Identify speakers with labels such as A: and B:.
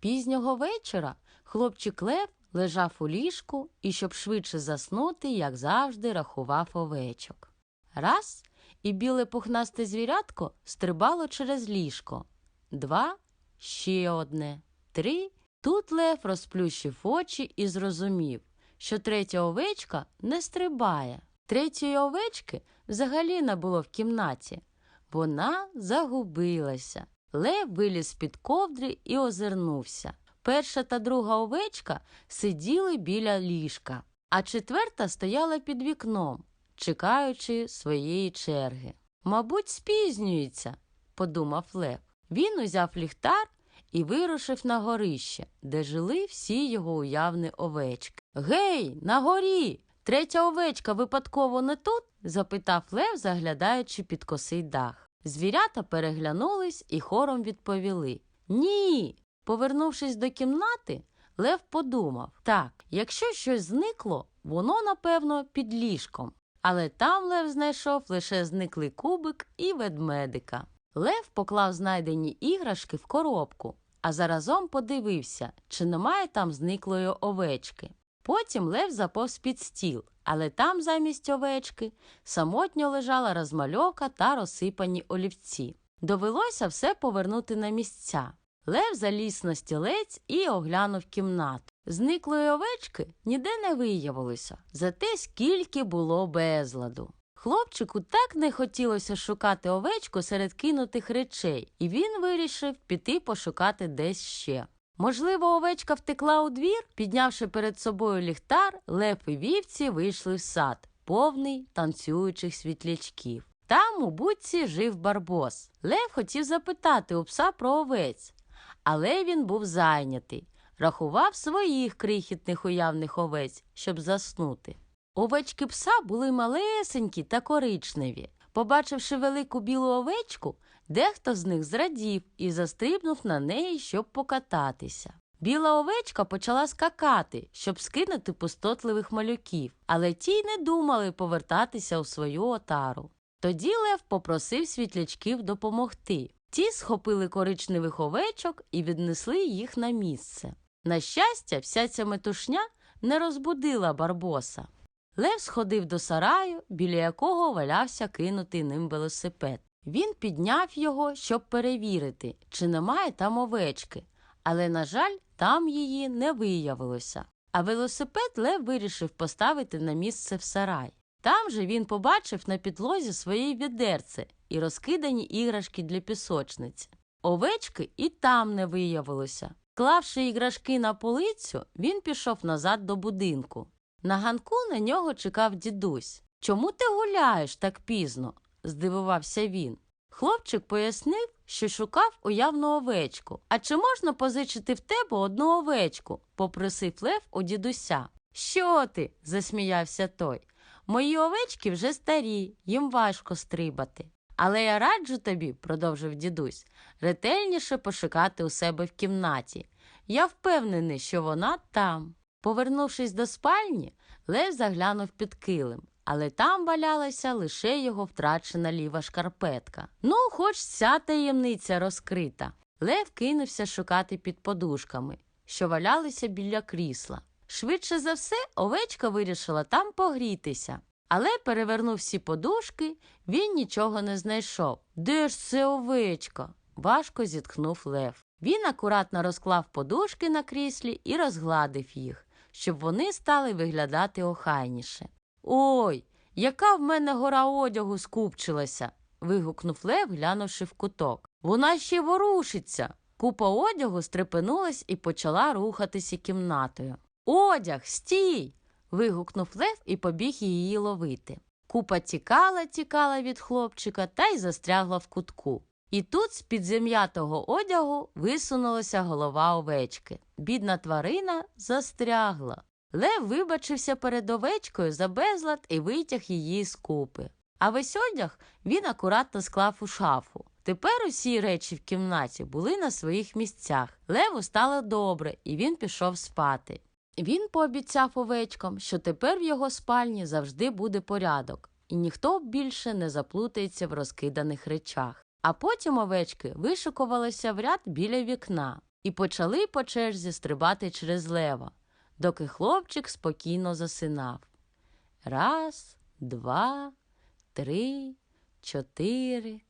A: Пізнього вечора хлопчик Лев лежав у ліжку і, щоб швидше заснути, як завжди, рахував овечок. Раз і біле пухнасте звірятко стрибало через ліжко. Два ще одне. Три. Тут Лев розплющив очі і зрозумів, що третя овечка не стрибає. Третьої овечки взагалі не було в кімнаті. Вона загубилася. Лев виліз з-під ковдри і озирнувся. Перша та друга овечка сиділи біля ліжка, а четверта стояла під вікном, чекаючи своєї черги. Мабуть, спізнюється, подумав Лев. Він узяв ліхтар і вирушив на горище, де жили всі його уявні овечки. Гей, на горі! Третя овечка випадково не тут? запитав Лев, заглядаючи під косий дах. Звірята переглянулись і хором відповіли Ні. Повернувшись до кімнати, Лев подумав так, якщо щось зникло, воно, напевно, під ліжком. Але там Лев знайшов лише зниклий кубик і ведмедика. Лев поклав знайдені іграшки в коробку, а заразом подивився, чи немає там зниклої овечки. Потім Лев заповз під стіл, але там замість овечки самотньо лежала розмальовка та розсипані олівці. Довелося все повернути на місця. Лев заліз на стілець і оглянув кімнату. Зниклої овечки ніде не виявилося, зате скільки було безладу. Хлопчику так не хотілося шукати овечку серед кинутих речей, і він вирішив піти пошукати десь ще. Можливо, овечка втекла у двір, піднявши перед собою ліхтар, лев і вівці вийшли в сад, повний танцюючих світлячків. Там у будці жив барбос. Лев хотів запитати у пса про овець, але він був зайнятий, рахував своїх крихітних уявних овець, щоб заснути. Овечки пса були малесенькі та коричневі. Побачивши велику білу овечку, дехто з них зрадів і застрибнув на неї, щоб покататися. Біла овечка почала скакати, щоб скинути пустотливих малюків, але ті й не думали повертатися у свою отару. Тоді Лев попросив світлячків допомогти. Ті схопили коричневих овечок і віднесли їх на місце. На щастя, вся ця метушня не розбудила барбоса. Лев сходив до сараю, біля якого валявся кинутий ним велосипед. Він підняв його, щоб перевірити, чи немає там овечки, але, на жаль, там її не виявилося. А велосипед Лев вирішив поставити на місце в сарай. Там же він побачив на підлозі своє відерце і розкидані іграшки для пісочниці. Овечки і там не виявилося. Клавши іграшки на полицю, він пішов назад до будинку. На ганку на нього чекав дідусь. Чому ти гуляєш так пізно? Здивувався він. Хлопчик пояснив, що шукав уявну овечку. А чи можна позичити в тебе одну овечку? попросив Лев у дідуся. Що ти? засміявся той. Мої овечки вже старі, їм важко стрибати. Але я раджу тобі, продовжив дідусь, ретельніше пошукати у себе в кімнаті. Я впевнений, що вона там. Повернувшись до спальні, Лев заглянув під килим, але там валялася лише його втрачена ліва шкарпетка. Ну, хоч ця таємниця розкрита. Лев кинувся шукати під подушками, що валялися біля крісла. Швидше за все, овечка вирішила там погрітися. Але перевернув всі подушки, він нічого не знайшов. Де ж це овечка? важко зітхнув Лев. Він акуратно розклав подушки на кріслі і розгладив їх, щоб вони стали виглядати охайніше. Ой, яка в мене гора одягу скупчилася. вигукнув Лев, глянувши в куток. Вона ще ворушиться. Купа одягу стрепенулась і почала рухатися кімнатою. Одяг, стій! вигукнув Лев і побіг її ловити. Купа тікала, тікала від хлопчика та й застрягла в кутку. І тут з під зем'ятого одягу висунулася голова овечки. Бідна тварина застрягла. Лев вибачився перед овечкою за безлад і витяг її з купи. А весь одяг він акуратно склав у шафу. Тепер усі речі в кімнаті були на своїх місцях. Леву стало добре, і він пішов спати. Він пообіцяв овечкам, що тепер в його спальні завжди буде порядок, і ніхто більше не заплутається в розкиданих речах. А потім овечки вишикувалися в ряд біля вікна, і почали по черзі стрибати через лева, доки хлопчик спокійно засинав. Раз, два, три, чотири,